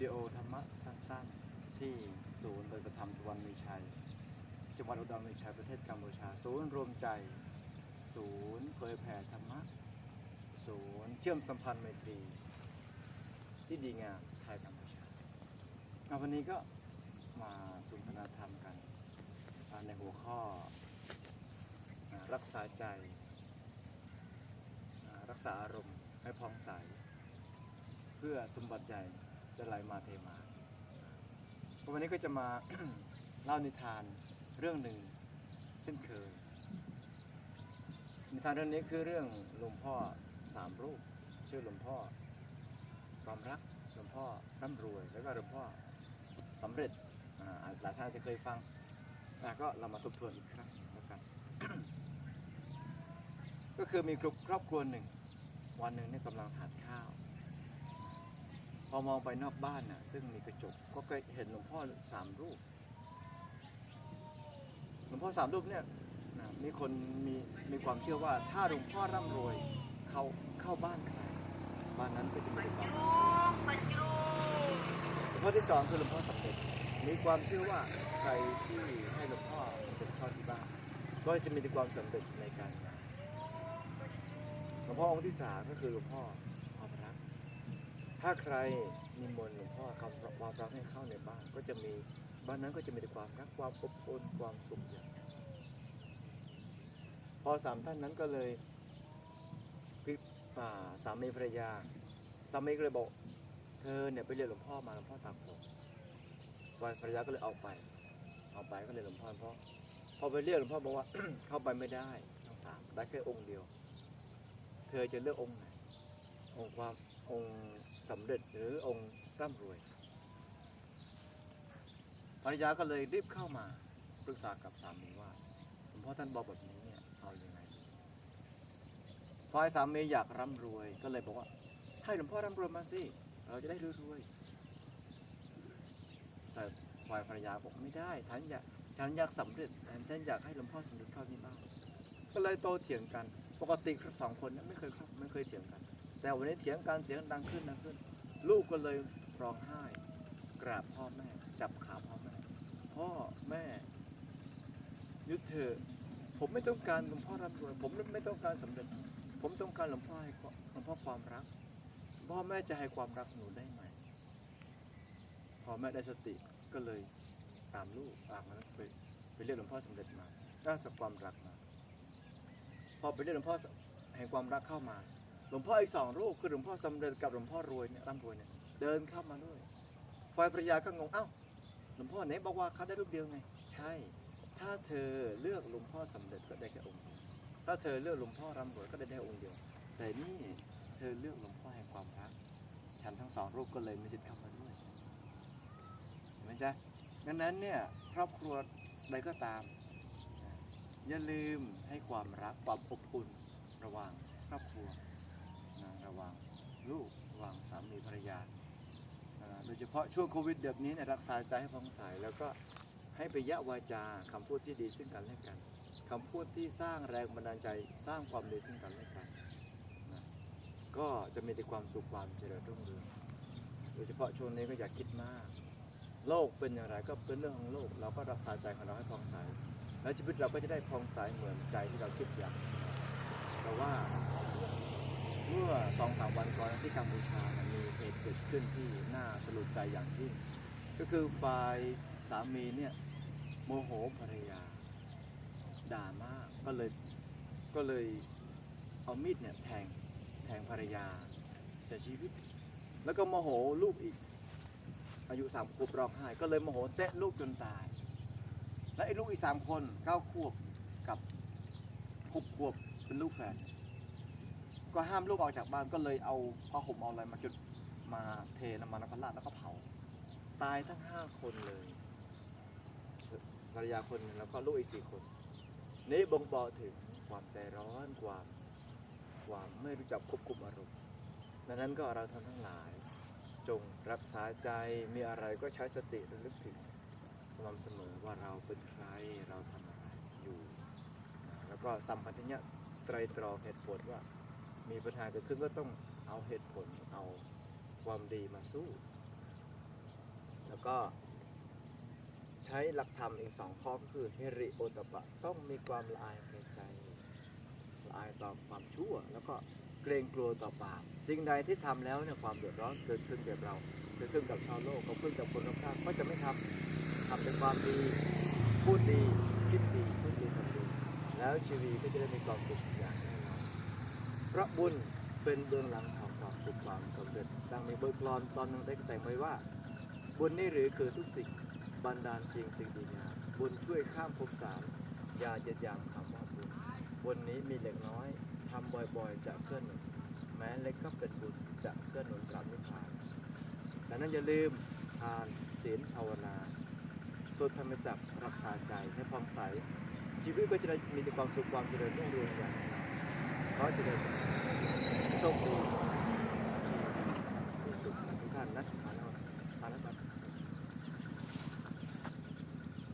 วิดีโอธรรมะสั้นๆ ที่ศูนย์ปฏิบัติธรรมสุวรรณมีชัย จังหวัดอุดรมีชัยประเทศกัมพูชา ศูนย์รวมใจ ศูนย์เผยแผ่ธรรมะ ศูนย์เชื่อมสัมพันธ์ไมตรี ที่ดีงามไทยกัมพูชาเอาวันนี้ก็มาสุนทนาธรรมกัน ในหัวข้อรักษาใจ รักษาอารมณ์ให้ผ่องใสเพื่อสมบัติใหญ่ จะไหลมาเทมา วันนี้ก็จะมา เล่านิทานเรื่องหนึ่ง เช่นเคย นิทานเรื่องนี้คือเรื่องหลวงพ่อสามรูป ชื่อหลวงพ่อความรักหลวงพ่อร่ำรวย แล้วก็หลวงพ่อสำเร็จหลายท่านอาจจะเคยฟังแต่ก็เรามาทบทวนอีกครั้งแล้วกัน ก็คือมีครอบครัวหนึ่ง วันหนึ่งเนี่ยกำลังทานข้าว พอมองไปนอกบ้านน่ะ ซึ่งมีกระจกก็เคยเห็นหลวงพ่อสามรูป หลวงพ่อสามรูปเนี่ยนะมีคนมีมีความเชื่อว่า ถ้าหลวงพ่อร่ำรวยเขาเข้าบ้านใครบ้านนั้นก็จะมีแต่ความหลวงพ่อที่สองคือหลวงพ่อสำเร็จมีความเชื่อว่าใครที่ให้หลวงพ่อเป็นเข้าที่บ้านก็จะมีแต่ความสำเร็จในการงานหลวงพ่อองค์ที่สามก็คือหลวงพ่อ ถ้าใครนิมนต์หลวงพ่อคำความรักให้เข้าในบ้าน ก็จะมีบ้านนั้นก็จะมีแต่ความรักความอบอุ่นความสุขอย่างพอสามท่านนั้นก็เลยพิอ่าสามีภรรยาสามีก็เลยบอก เธอเนี่ยไปเรียนหลวงพ่อมาหลวงพ่อตากผมฝ่ายภรรยาก็เลยเอาไปเอาไปก็เลยหลวงพ่อเพราะพอไปเรียกหลวงพ่อบอกว่าเข้าไปไม่ได้ทั้งสามได้แค่องค์เดียว เธอจะเลือกองค์ไหนองค์ความองค์ สำเร็จหรือองค์ร่ำรวย ภรรยาก็เลยรีบเข้ามาปรึกษากับสามีว่าหลวงพ่อท่านบอกแบบนี้เนี่ยเอาอยัางไงฝ่ายสามีอยากร่ำรวยก็เลยบอกว่า ให้หลวงพ่อร่ำรวยมาสิเราจะได้รวยๆแต่ฝ่ายภรรยาบอกไม่ได้ฉันอยากฉันอยากสำเร็จฉันอยากให้หลวงพ่อสำเร็จเท่านี้บ้างก็เลยโตเถียงกัน ปกติสองคนไม่เคยไม่เคยเถียงกัน แต่วันนี้เถียงกันเสียงดังขึ้นดังขึ้น ลูกก็เลยร้องไห้กราบพ่อแม่ จับขาพ่อแม่ พ่อแม่ยุดเถอะผมไม่ต้องการหลวงพ่อร่ำรวยผมไม่ต้องการสำเร็จ ผมต้องการหลวงพ่อให้ความหลวงพ่อความรัก พ่อแม่จะให้ความรักหนูได้ไหมพ่อแม่ได้สติก็เลยตามลูกตามนั้นไปไปเรียกหลวงพ่อสำเร็จมาได้สักความรักมา พอไปเรียกหลวงพ่อแห่งความรักเข้ามา หลวงพ่ออีกสองรูปคือหลวงพ่อสำเร็จกับหลวงพ่อรวยเนี่ยร่ำรวยเนี่ยเดินเข้ามาด้วยฝ่ายภรรยาก็งงเอ้าหลวงพ่อไหนบอกว่าเขาได้รูปเดียวไง ใช่ ถ้าเธอเลือกหลวงพ่อสำเร็จก็ได้แค่องค์เดียวถ้าเธอเลือกหลวงพ่อร่ำรวยก็ได้ได้องค์เดียว แต่นี่เธอเลือกหลวงพ่อแห่งความรัก ฉันทั้งสองรูปก็เลยมีสิทธิ์เข้ามาด้วยเห็นไหมจ๊ะดังนั้นเนี่ยครอบครัวใดก็ตาม อย่าลืมให้ความรักความอบอุ่นระหว่างครอบครัว นะระหว่างลูกระหว่างสามีภรรยานะโดย เฉพาะช่วงโควิดแบบนี้เนี่ยรักษาใจให้ผ่องใสแล้วก็ให้ไปยะวาจาคำพูดที่ดีซึ่งกันและกันคำพูดที่สร้างแรงบันดาลใจสร้างความดีซึ่งกันและกันนะก็จะมีแต่ความสุขความเจริญรุ่งเรืองโดยเฉพาะช่วงนี้ก็อย่าคิดมาก โลกเป็นอย่างไรก็เป็นเรื่องของโลก เราก็รักษาใจของเราให้ผ่องใสแล้วชีวิตเราก็จะได้ผ่องใสเหมือนใจที่เราคิดอยากแต่ว่าเมื่อสองสามวันก่อนที่กัมพูชาเนี่ยมีเหตุเกิดขึ้น ใจอย่างยิ่ง ก็คือฝ่ายสามีเนี่ยโมโหภรรยา ด่ามากก็เลยก็เลยเอามีดเนี่ยแทงแทงภรรยาเสียชีวิต แล้วก็โมโหลูกอีก อายุสามขวบร้องไห้ก็เลยโมโหเตะลูกจนตาย และไอ้ลูกอีกสามคนเก้าขวบกับหกขวบเป็นลูกแฝดก็ห้ามลูกออกจากบ้านก็เลยเอาผ้าห่มเอาอะไรมาจุด มาเทน้ำมันแล้วก็ราดแล้วก็เผา ตายทั้งห้าคนเลยภรรยาคนหนึ่งแล้วก็ลูกอีกสี่คน นี่บ่งบอกถึงความใจร้อนความความไม่รู้จักควบคุมอารมณ์ดังนั้นก็เราท่านทั้งหลาย จงรักษาใจมีอะไรก็ใช้สติระลึกถึงสม่ำเสมอว่าเราเป็นใครเราทำอะไรอยู่ แล้วก็สัมปัญญะไตรตรองเหตุผลว่า มีปัญหาเกิดขึ้นก็ต้องเอาเหตุผลเอา ความดีมาสู้ แล้วก็ใช้หลักธรรมอีกสองข้อก็คือเฮริโอตปะต้องมีความละอายในใจละอายต่อความชั่ว แล้วก็เกรงกลัวต่อบาปสิ่งใดที่ทำแล้วเนี่ยความเดือดร้อนเกิดขึ้นกับเราเกิดขึ้นกับชาวโลกเกิดขึ้นกับคนรอบข้างก็จะไม่ทำทำเป็นความดีพูดดีคิดดีพูดดีทำดีแล้วชีวิตก็จะได้มีความสุขอย่างแน่นอนพระบุญเป็นเบื้องหลังของ ความสุขความสำเร็จดังมีบทกลอนตอนหนึงได้แต่งไว้ว่า บุญนี่หรือคือทุกสิ่งบันดาลจริงสิ่งดีงามบุญช่วยข้ามภพสามอย่าเหยียดยามคำว่าบุญบุญนี้มีเล็กน้อยทำบ่อยๆจะเคลื่อนหนุนแม้เล็กก็เป็นบุญจะเคลื่อนหนุนกลับนิพพานดังนั้นอย่าลืมทานศีลภาวนาสวดธรรมจักรรักษาใจให้ผ่องใส ชีวิตก็จะได้มีแต่ความสุขความเจริญรุ่งเรืองอย่างแน่นอนขอเจริญโชคดี